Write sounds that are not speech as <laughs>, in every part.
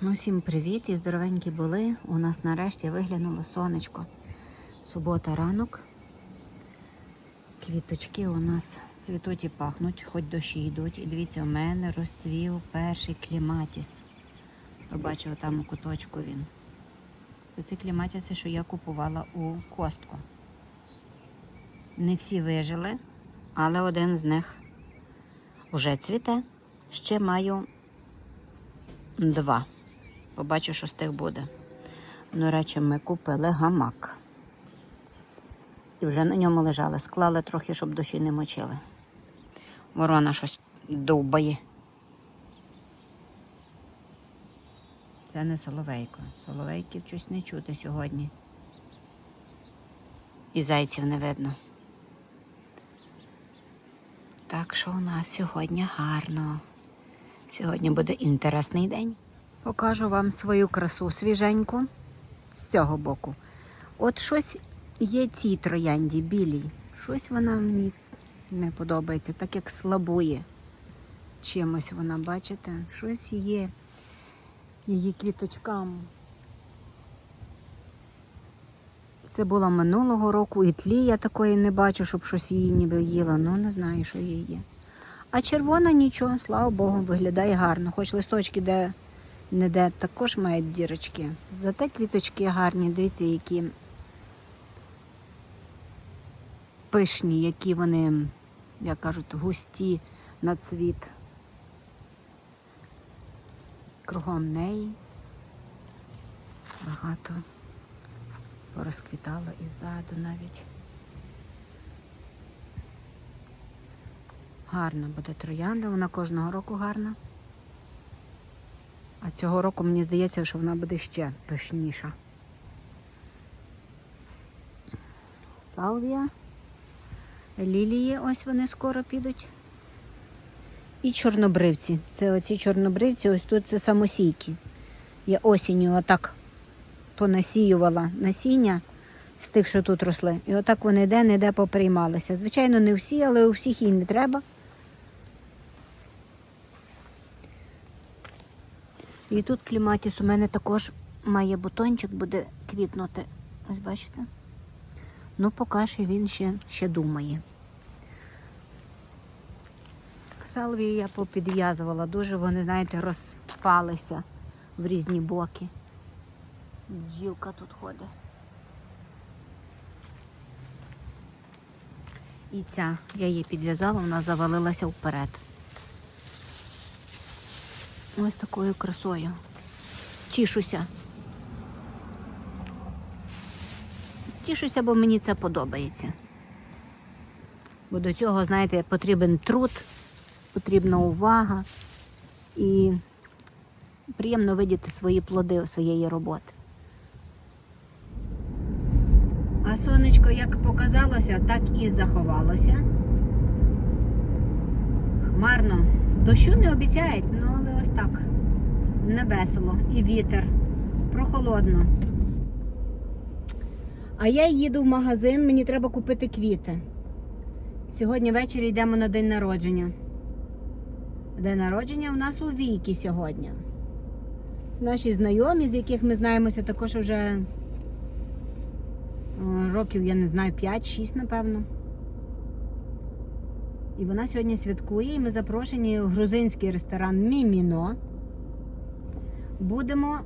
Ну, всім привіт і здоровенькі були. У нас нарешті виглянуло сонечко. Субота ранок. Квіточки у нас цвітуть і пахнуть, хоч дощі йдуть. І дивіться, у мене розцвів перший кліматіс. Побачив там у куточку він. Це кліматіси, що я купувала у костку. Не всі вижили, але один з них вже цвіте. Ще маю два. Побачу, що з тих буде. Ну, речі, ми купили гамак. І вже на ньому лежали. Склали трохи, щоб душі не мочили. Ворона щось довбає. Це не соловейко. Соловейків щось не чути сьогодні. І зайців не видно. Так що у нас сьогодні гарно. Сьогодні буде інтересний день. Покажу вам свою красу свіженьку з цього боку. От щось є цій троянді білій. Щось вона мені не подобається, так як слабує. Чимось вона, бачите, щось є її квіточкам. Це було минулого року, і тлі я такої не бачу, щоб щось її ніби їла. Ну не знаю, що її є. А червона нічого, слава Богу, виглядає гарно. Хоч листочки де не де також мають дірочки. Зате квіточки гарні, дивіться, які пишні, які вони, як кажуть, густі на цвіт. Кругом неї багато порозквітало і ззаду навіть. Гарна буде троянда, вона кожного року гарна. А цього року мені здається, що вона буде ще пишніша. Салвія. Лілії, ось вони скоро підуть. І чорнобривці. Це оці чорнобривці, ось тут це самосійки. Я осінню отак понасіювала насіння з тих, що тут росли. І отак вони де-не-де поприймалися. Звичайно, не всі, але у всіх їй не треба. І тут кліматіс у мене також має бутончик, буде квітнути. Ось бачите? Ну, поки що він ще, ще думає. Салвії я попідв'язувала, дуже вони, знаєте, розпалися в різні боки. Бджілка тут ходить. І ця, я її підв'язала, вона завалилася вперед. Ось такою красою. Тішуся. Тішуся, бо мені це подобається. Бо до цього, знаєте, потрібен труд, потрібна увага і приємно видіти свої плоди своєї роботи. А сонечко як показалося, так і заховалося. Хмарно. Дощу не обіцяють, ну але ось так. Не весело. І вітер. Прохолодно. А я їду в магазин, мені треба купити квіти. Сьогодні ввечері йдемо на день народження. День народження у нас у Вікі сьогодні. Наші знайомі, з яких ми знаємося також уже е, років, я не знаю, 5-6, напевно. І вона сьогодні святкує, і ми запрошені в грузинський ресторан Міміно. Будемо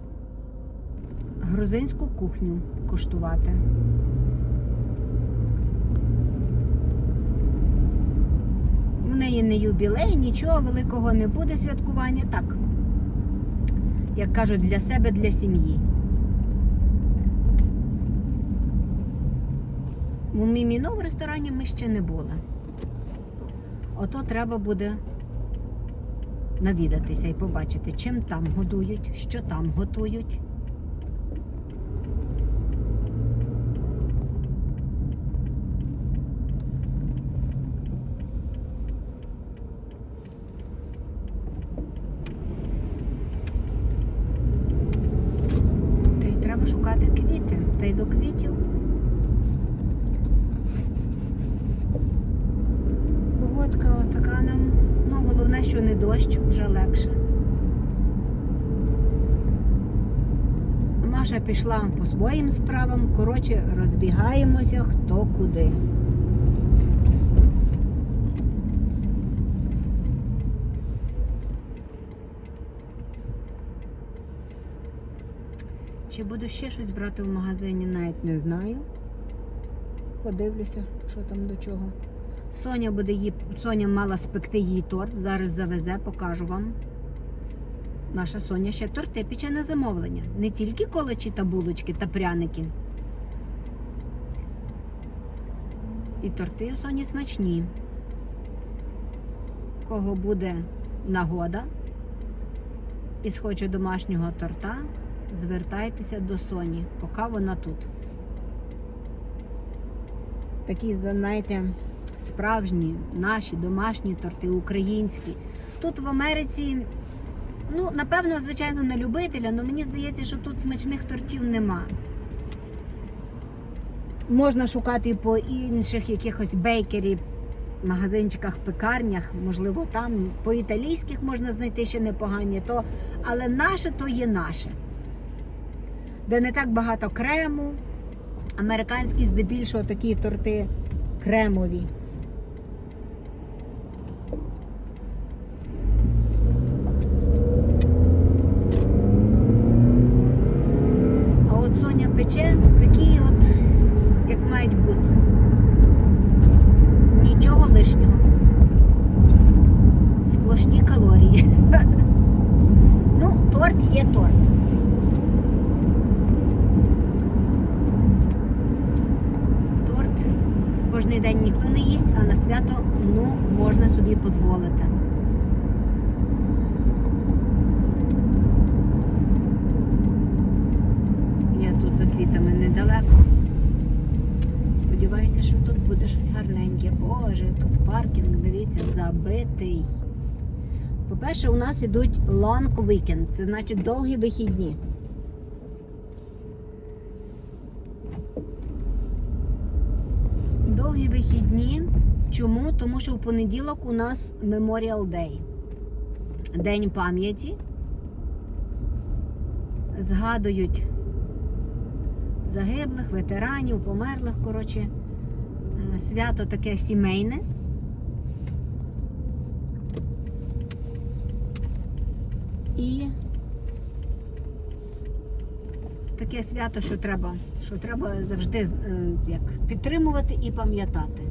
грузинську кухню куштувати. В неї не юбілей, нічого великого не буде святкування. Так, як кажуть, для себе, для сім'ї. У Міміно в ресторані ми ще не були. Ото треба буде навідатися і побачити, чим там годують, що там готують. Та й треба шукати квіти, та й до квітів. Погодка така нам. Ну, головне, що не дощ, вже легше. Маша пішла по своїм справам. Коротше, розбігаємося хто куди. Чи буду ще щось брати в магазині, навіть не знаю. Подивлюся, що там до чого. Соня буде її. Соня мала спекти їй торт. Зараз завезе, покажу вам. Наша Соня ще торти пече на замовлення. Не тільки колечі та булочки та пряники. І торти у Соні смачні. Кого буде нагода і схоче домашнього торта, звертайтеся до Соні, поки вона тут. Такі, знаєте, справжні наші домашні торти, українські. Тут в Америці, ну, напевно, звичайно, не любителя, але мені здається, що тут смачних тортів нема. Можна шукати по інших якихось бейкері, магазинчиках, пекарнях, можливо, там по італійських можна знайти ще непогані, то, але наше то є наше. Де не так багато крему, американські здебільшого такі торти кремові. А от Соня пече такі от, як мають бути. Нічого лишнього. Сплошні калорії. Ну, торт є торт. Торт кожний день ніхто не їсть, а на свято ну, можна собі дозволити. Я тут за квітами недалеко. Сподіваюся, що тут буде щось гарненьке. Боже, тут паркінг, дивіться, забитий. По-перше, у нас ідуть long weekend, це значить довгі вихідні. Довгі вихідні. Чому? Тому що в понеділок у нас Memorial Day. День пам'яті. Згадують загиблих, ветеранів, померлих, коротше. Е, Свято таке сімейне. І таке свято, що треба, що треба завжди е, як, підтримувати і пам'ятати.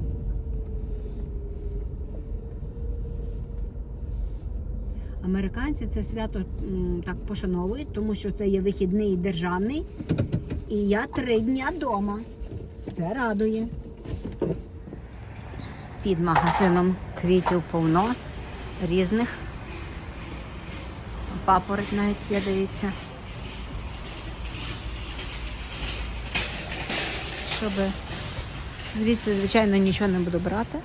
Американці це свято так пошановують, тому що це є вихідний державний. І я три дня вдома. Це радує. Під магазином квітів повно різних. Папороть навіть є, дивіться. Щоб звідси, звичайно, нічого не буду брати.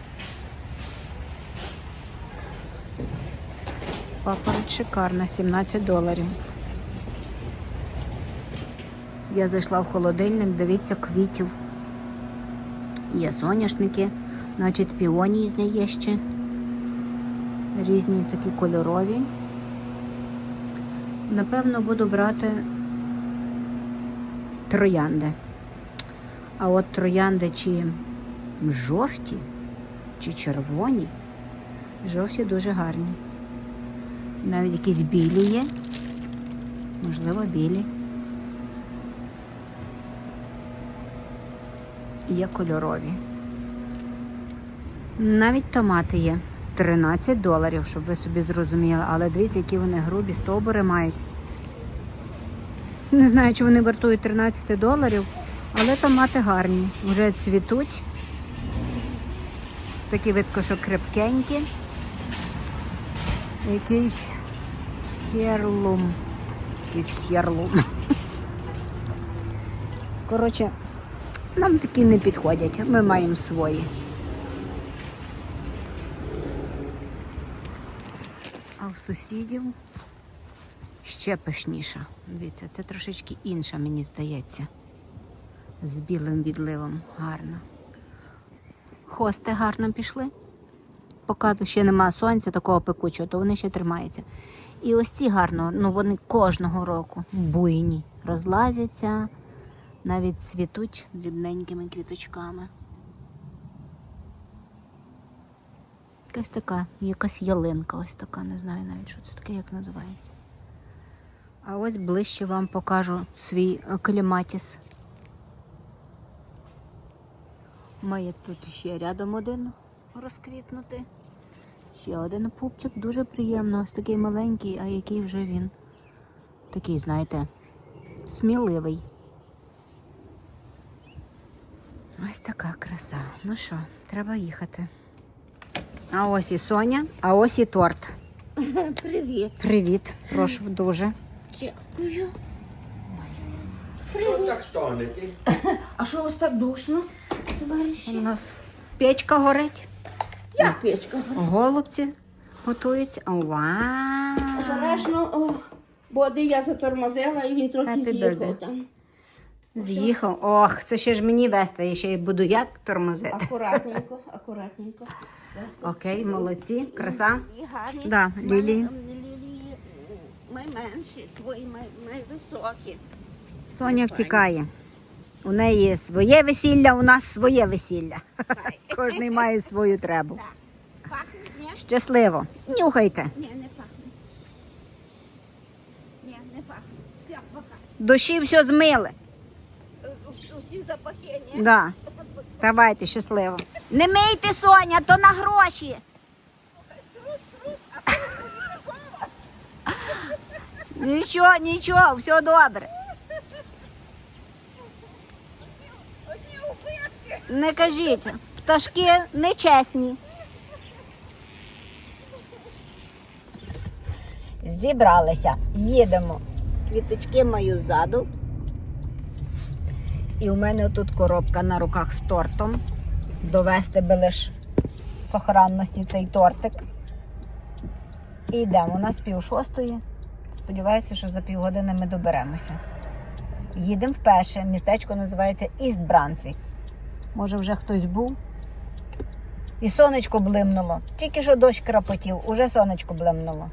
Папороть шикарна, 17 доларів. Я зайшла в холодильник, дивіться, квітів. Є соняшники, значить піонії є ще. Різні такі кольорові. Напевно, буду брати троянди. А от троянди чи жовті, чи червоні, жовті дуже гарні. Навіть якісь білі є. Можливо, білі. Є кольорові. Навіть томати є. 13 доларів, щоб ви собі зрозуміли. Але дивіться, які вони грубі стовбури мають. Не знаю, чи вони вартують 13 доларів, але томати гарні. Вже цвітуть. Такі видко, що крепкенькі. Якийсь херлум. Якийсь херлум. Коротше, нам такі не підходять. Ми маємо свої. А в сусідів ще пишніша. Дивіться, це трошечки інша, мені здається. З білим відливом гарно. Хости гарно пішли. поки ще немає сонця такого пекучого, то вони ще тримаються. І ось ці гарно, ну вони кожного року буйні, розлазяться, навіть цвітуть дрібненькими квіточками. Якась така, якась ялинка, ось така, не знаю навіть, що це таке, як називається. А ось ближче вам покажу свій е, кліматіс. Має тут ще рядом один розквітнути. Ще один пупчик, дуже приємно, ось такий маленький, а який вже він. Такий, знаєте, сміливий. Ось така краса. Ну що, треба їхати. А ось і Соня, а ось і торт. <laughs> Привіт. Привіт, прошу дуже. Дякую. Що так стонете? <laughs> А що у вас так душно, У нас печка горить, Як печка? голубці готуються. Вау! Обережно, боди я затормозила і він трохи Happy з'їхав birthday. там. З'їхав. Ох, це ще ж мені вести, я ще й буду як тормозити. Акуратненько, акуратненько. Окей, молодці, краса. І гарні. Да, лілії. Лілії найменші, твої найвисокі. Соня втікає. У неї своє весілля, у нас своє весілля. Кожний має свою требу. Пахне? Ні? Щасливо. Нюхайте. Ні, не пахне. Ні, не пахне. Все, пока. Душі все змили. Е, Усі запахи, ні? Да. Давайте, щасливо. Не мийте, Соня, то на гроші. <laughs> <laughs> Нічого, нічого, все добре. Не кажіть, пташки нечесні. Зібралися, їдемо. Квіточки маю ззаду. І у мене тут коробка на руках з тортом. Довести би лиш сохранності цей тортик. І йдемо. У нас пів шостої. Сподіваюся, що за півгодини ми доберемося. Їдемо вперше. Містечко називається Іст Брансвік. Може, вже хтось був. І сонечко блимнуло. Тільки що дощ крапотів, уже сонечко блимнуло.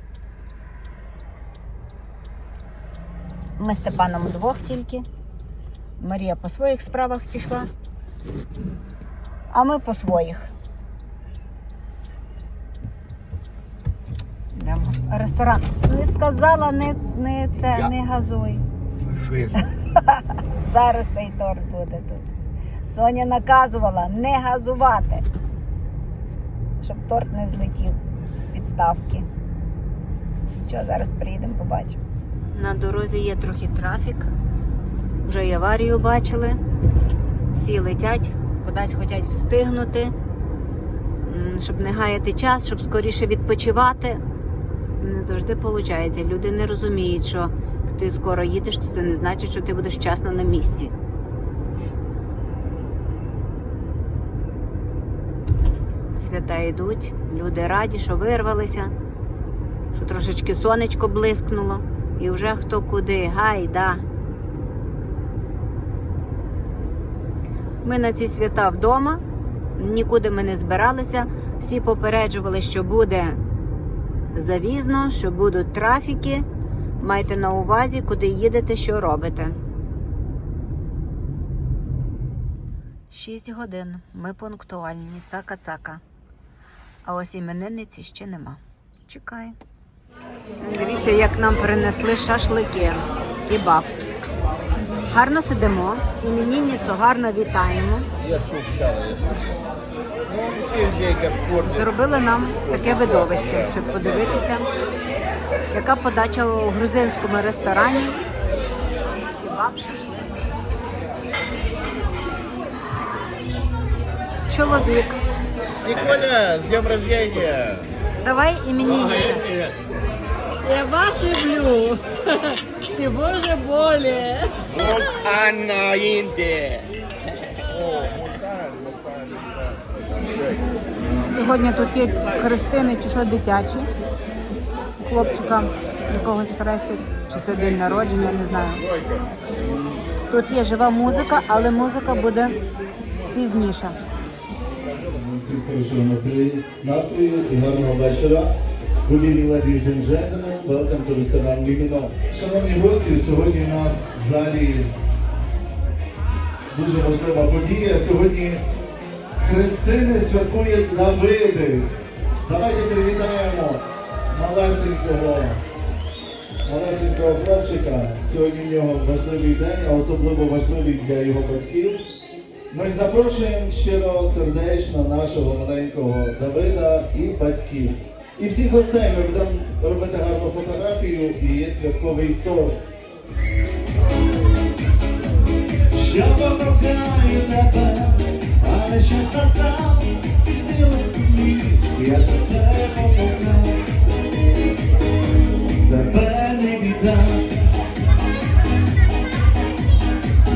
Ми з Степаном удвох тільки. Марія по своїх справах пішла, а ми по своїх. Йдемо. Ресторан. Не сказала, не, не це, Я- не газуй. Що я <laughs> Зараз цей торт буде тут. Соня наказувала не газувати, щоб торт не злетів з підставки. Що, зараз приїдемо, побачимо. На дорозі є трохи трафік. Вже й аварію бачили. Всі летять, кудись хочуть встигнути, щоб не гаяти час, щоб скоріше відпочивати. Не завжди виходить. Люди не розуміють, що ти скоро їдеш, то це не значить, що ти будеш вчасно на місці. Свята йдуть, люди раді, що вирвалися, що трошечки сонечко блискнуло, і вже хто куди, гайда. Ми на ці свята вдома, нікуди ми не збиралися. Всі попереджували, що буде завізно, що будуть трафіки. Майте на увазі, куди їдете, що робите. Шість годин. Ми пунктуальні. Цака-цака. А ось іменинниці ще нема. Чекай. Дивіться, як нам принесли шашлики. Кебаб. Гарно сидимо. Іменинницю гарно вітаємо. Я Ну. Зробили нам таке видовище, щоб подивитися, яка подача у грузинському ресторані. Кебаб, шашлик. Чоловік. Николя, с днем рождения! Давай іменинниця. Я вас люблю. Ты боже более. Вот Анна Инде! Сьогодні тут є хрестини чи що дитячі. Хлопчика якогось хрестять, чи це день народження, не знаю. Тут є жива музика, але музика буде пізніше. Всім хорошого настрою, настрою і гарного вечора. Good evening, ladies and gentlemen. Welcome to restaurant Mimino. Шановні гості, сьогодні у нас в залі дуже важлива подія. Сьогодні Христини святкує Давиди. Давайте привітаємо малесенького, малесенького хлопчика. Сьогодні в нього важливий день, а особливо важливий для його батьків. Ми запрошуємо щиро сердечно нашого маленького Давида і батьків. І всіх гостей ми будемо робити гарну фотографію і є святковий торт. Що покохаю тебе, але час настав, здійснилось мені, я тебе покохав, тебе не віддам.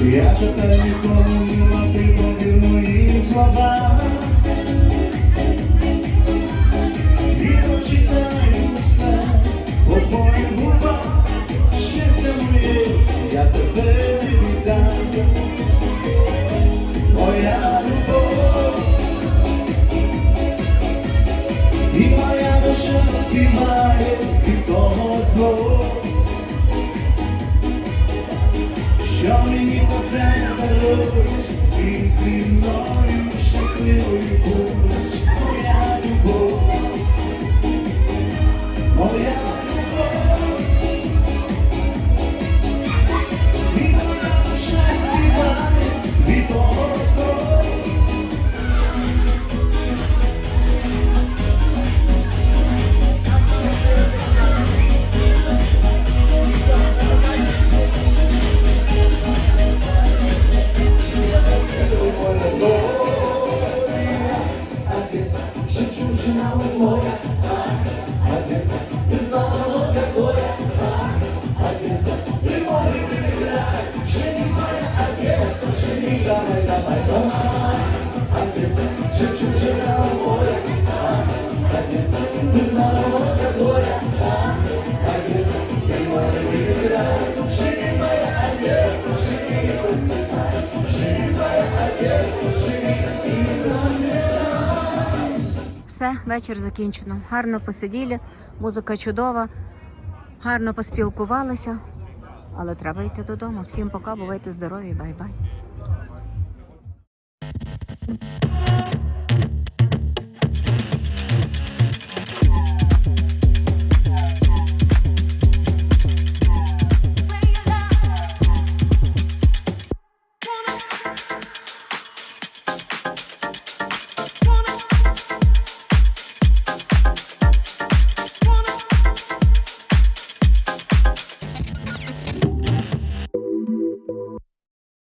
Я тепер нікому не повір мої слова. І прочитаю все по твоїм губам, щастя моє, я тебе не віддам. Моя любов і моя душа співає від того злого. Що мені потрібно і зі мною щасливою будеш Вечір закінчено. Гарно посиділи, музика чудова, гарно поспілкувалися. Але треба йти додому. Всім пока, бувайте здорові, бай-бай.